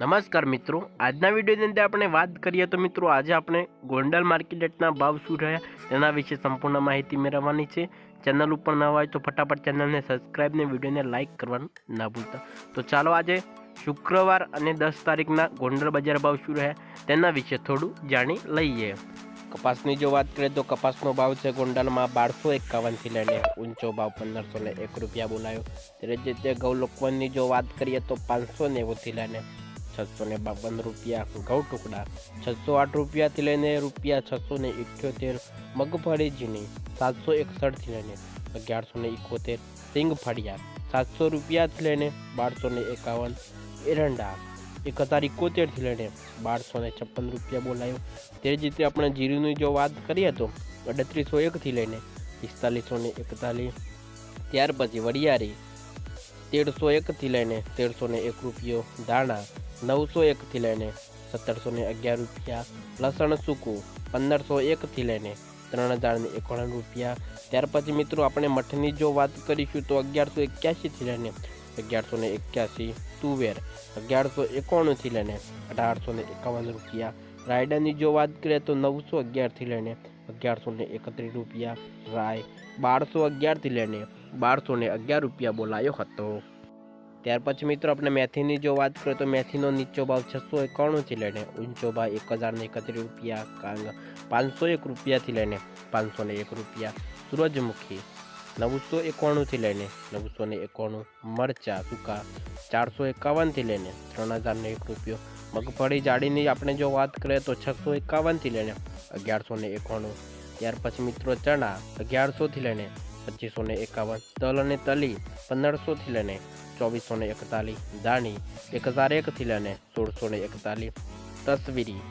નમસ્કાર મિત્રો. આજના વિડીયોની અંદર આપણે વાત કરીએ તો મિત્રો આજે આપણે ગોંડલ માર્કેટના ભાવ શું રહ્યા, તેના વિશે સંપૂર્ણ માહિતી મેળવવાની છે. ચેનલ ઉપર ન હોય તો ફટાફટ ચેનલને સબસ્ક્રાઈબ ને વિડીયોને લાઇક કરવાનું ના ભૂલતા. તો ચાલો આજે શુક્રવાર અને દસ તારીખના ગોંડલ બજાર ભાવ શું રહ્યા, તેના વિશે થોડું જાણી લઈએ. કપાસની જો વાત કરીએ તો કપાસનો ભાવ છે ગોંડલમાં બારસો એકાવનથી લઈને ઊંચો ભાવ પંદરસો ને એક રૂપિયા બોલાયો. ત્યારે જે તે ઘઉં લોકવનની જો વાત કરીએ તો પાંચસો નેવુંથી લઈને છસો ને બાવન રૂપિયા, ઘઉં ટુકડા છસો આઠ રૂપિયાથી લઈને રૂપિયા છસો ને ઇઠ્યોતેર મગફળી ઝીણી સાતસો એકસઠથી લઈને અગિયારસો ને ઇકોતેર સિંગ ફળિયા સાતસો રૂપિયાથી લઈને બારસો ને એકાવન, એરંડા એક હજાર ઇકોતેરથી લઈને બારસો ને છપ્પન રૂપિયા બોલાયો. તે જ રીતે આપણે જીરુની જો વાત કરીએ તો અડત્રીસો એકથી લઈને પિસ્તાલીસો ને એકતાલીસ, ત્યાર પછી વરિયાળી તેરસો એકથી લઈને તેરસો ને એક રૂપિયો, દાણા નવસો એકથી લઈને સત્તરસો ને અગિયાર રૂપિયા, લસણ સૂકું પંદરસો એકથી લઈને ત્રણ હજાર ને એકોણ રૂપિયા. ત્યાર પછી મિત્રો આપણે મઠની જો વાત કરીશું તો અગિયારસો એક્યાસીથી લઈને અગિયારસો ને એક્યાસી તુવેર, અગિયારસો એકોણથી લઈને અઢારસો ને એકાવન રૂપિયા. રાયડાની જો વાત કરીએ તો નવસો અગિયારથી લઈને અગિયારસો ને એકત્રીસ રૂપિયા. રાય બારસો અગિયારથી લઈને બારસો ને અગિયાર રૂપિયા બોલાયો હતો. ત્યાર પછી મિત્રો આપણે મેથીની જો વાત કરીએ તો મેથીનો નીચો ભાવ છસો એકાણુંથી લઈને, ઊંચો ભાવ એક હજારને એકત્રીસ રૂપિયા પાંચસો એક રૂપિયાથી લઈને, પાંચસો એક રૂપિયા. સૂરજમુખી નવસો એકાણુંથી લઈને, નવસો ને એકાણું મરચા, સૂકા ચારસો એકાવનથી લઈને, ત્રણ હજારને એક રૂપિયો. મગફળી જાડીની આપણે જો વાત કરીએ તો છસો એકાવનથી લઈને, અગિયારસો ને એકાણું. ત્યાર પછી મિત્રો ચણા અગિયારસોથી લઈને પચીસો ને એકાવન તલ અને તલી પંદરસોથી લઈને ચોવીસો ને એકતાલીસ દાણી એક હજાર એકથી લઈને સોળસો ને એકતાલીસ તસવીરી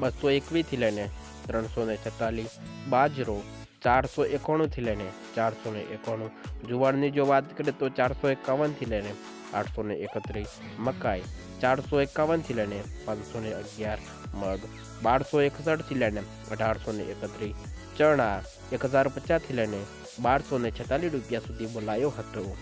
બસો એકવીસથી લઈને ત્રણસો ને છેતાલીસ બાજરો ચારસો એકાણુંથી લઈને ચારસો ને એકાણું જુવારની જો વાત કરીએ તો ચારસો એકાવનથી લઈને આઠસો ને એકત્રીસ મકાઈ ચારસો એકાવનથી લઈને પાંચસો ને અગિયાર મગ બારસો એકસઠથી લઈને અઢારસો ને એકત્રીસ ચણા એક હજાર પચાસથી લઈને બારસો ને છેતાલીસ રૂપિયા સુધી બોલાયો હતો.